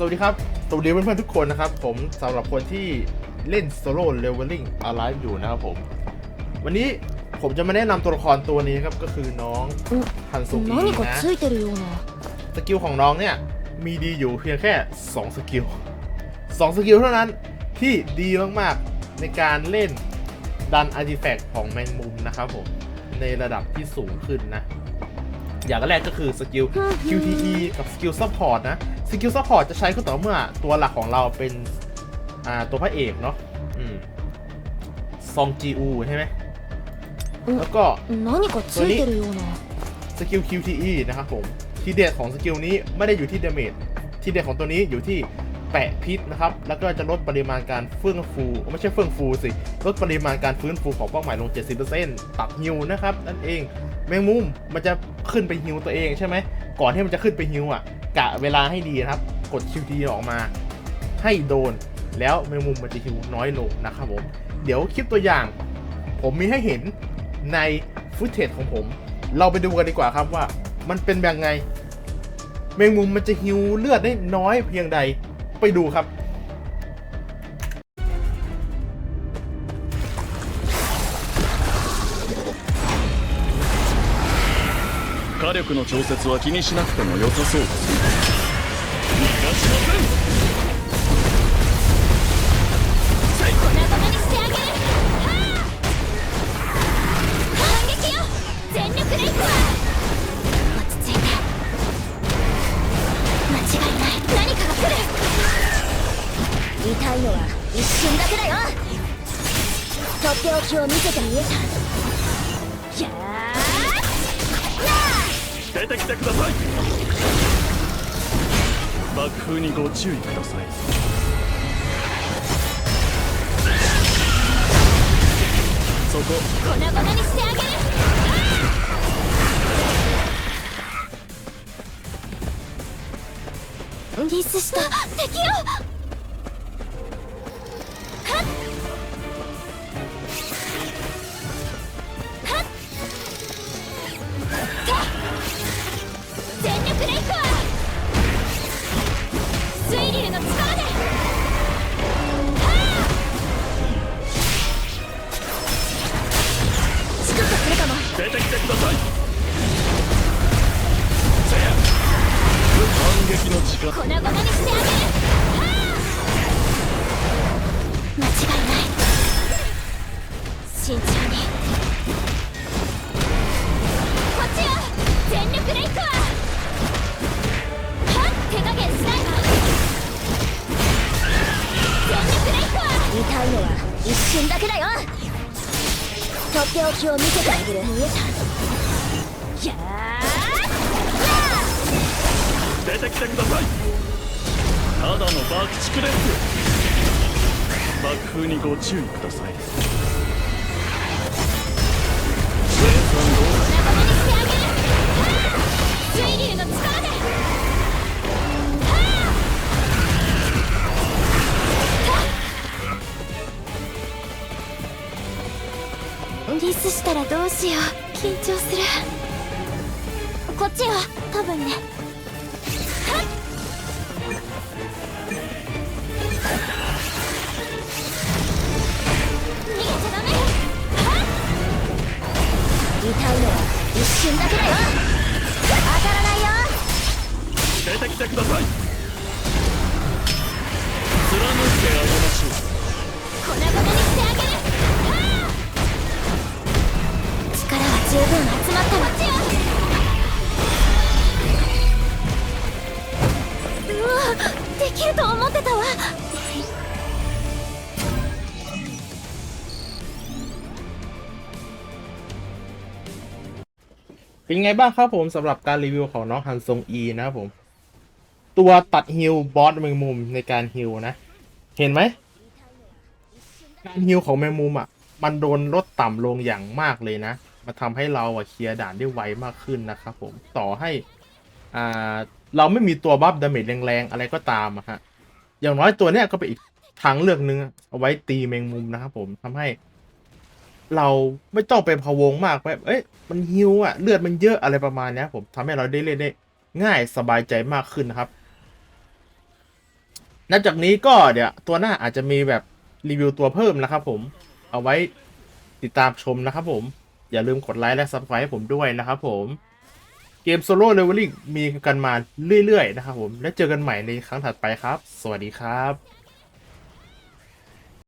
สวัสดีครับ สวัสดีเพื่อนๆทุกคนนะครับ ผมสำหรับคนที่เล่นโซโล่เลเวลลิ่งอ l i v e อยู่นะครับผม วันนี้ผมจะมาแนะนำตัวละครตัวนี้ครับ ก็คือน้องฮันโซูกินะสกิลของน้องเนี่ย มีดีอยู่เพียงแค่ 2 สกิล 2 สกิลเท่านั้นที่ดีมากๆในการเล่นดันอาร์ติแฟกต์ของแมงมุมนะครับผม ในระดับที่สูงขึ้นนะ อย่างแรกก็คือสกิล QTE กับสกิลซัพพอร์ตนะ สกิลซัพพอร์ตจะใช้ก็ต่อเมื่อตัวหลักของเราเป็นอ่าตัวพระเอกเนาะอืมซองจีอูใช่ไหมแล้วก็ตัวนี้สกิล QTE นะครับผมทีเด็ดของสกิลนี้ไม่ได้อยู่ที่เดเมจทีเด็ดของตัวนี้อยู่ที่แปะพิษนะครับ แล้วก็จะลดปริมาณการเฟื่องฟู ไม่ใช่เฟื่องฟูสิ ลดปริมาณการฟื้นฟูของเป้าหมายลง 70%ตับฮิวนะครับ นั่นเอง แมงมุมมันจะขึ้นไปฮิวตัวเองใช่ไหม ก่อนที่มันจะขึ้นไปฮิวอะ กะเวลาให้ดีนะครับ กด QT ออกมาให้โดน แล้วแมงมุมมันจะฮิวน้อยลงนะครับผม เดี๋ยวคลิปตัวอย่าง ผมมีให้เห็นในฟุตเทจของผม เราไปดูกันดีกว่าครับว่ามันเป็นยังไง แมงมุมมันจะฮิวเลือดได้น้อยเพียงใดไปดูครับ 火力の調節は気にしなくても良さそうです逃がしません粉々にしてあげる。はあ。反撃よ全力でいくわ落ち着いて間違いない何かが来る痛いのは一瞬だけだよとっておきを見せてみえたやー出てきてください。爆風にご注意ください。そこ。粉々にしてあげる。ミスした。敵よ反撃の力粉々にしてあげる間違いない慎重にこっちよ全力でいくわはっ。手加減しないわ全力でいくわ痛いのは一瞬だけだよ。とっておきを見せてあげる。見えた出てきてください。ただの爆竹です。爆風にご注意ください。生産仲間にしてあげるはあ水流の力で。はあミスしたらどうしよう。緊張する。こっちよ。多分ね痛いのは一瞬だけだよ。当たらないよ。出てきてください。 เป็นไงบ้างครับผมสำหรับการรีวิวของน้องฮันซงอีนะครับผม ตัวตัดฮิลบอสแมงมุมในการฮิลนะ เห็นไหม การฮิลของแมงมุมอะ มันโดนลดต่ำลงอย่างมากเลยนะมาทำให้เราอะเคลียร์ด่านได้ไวมากขึ้นนะครับผมต่อให้อ่าเราไม่มีตัวบัฟดาเมจแรงๆ อะไรก็ตามอะฮะอย่างน้อยตัวเนี้ยก็เป็นอีกทางเลือกหนึงเอาไว้ตีแมงมุมนะครับผมทำให้ เราไม่ต้องไปพะวงมากแบบเอ้ยมันฮิวอะเลือดมันเยอะอะไรประมาณนี้ผมทำให้เราได้เล่นได้ง่ายสบายใจมากขึ้นนะครับนับจากนี้ก็เดี๋ยวตัวหน้าอาจจะมีแบบรีวิวตัวเพิ่มนะครับผมเอาไว้ติดตามชมนะครับผม อย่าลืมกดไลค์และ subscribe ให้ผมด้วยนะครับผม เกมโซโล่เลเวลลิ่งมีกันมาเรื่อยๆนะครับผม และเจอกันใหม่ในครั้งถัดไปครับ สวัสดีครับ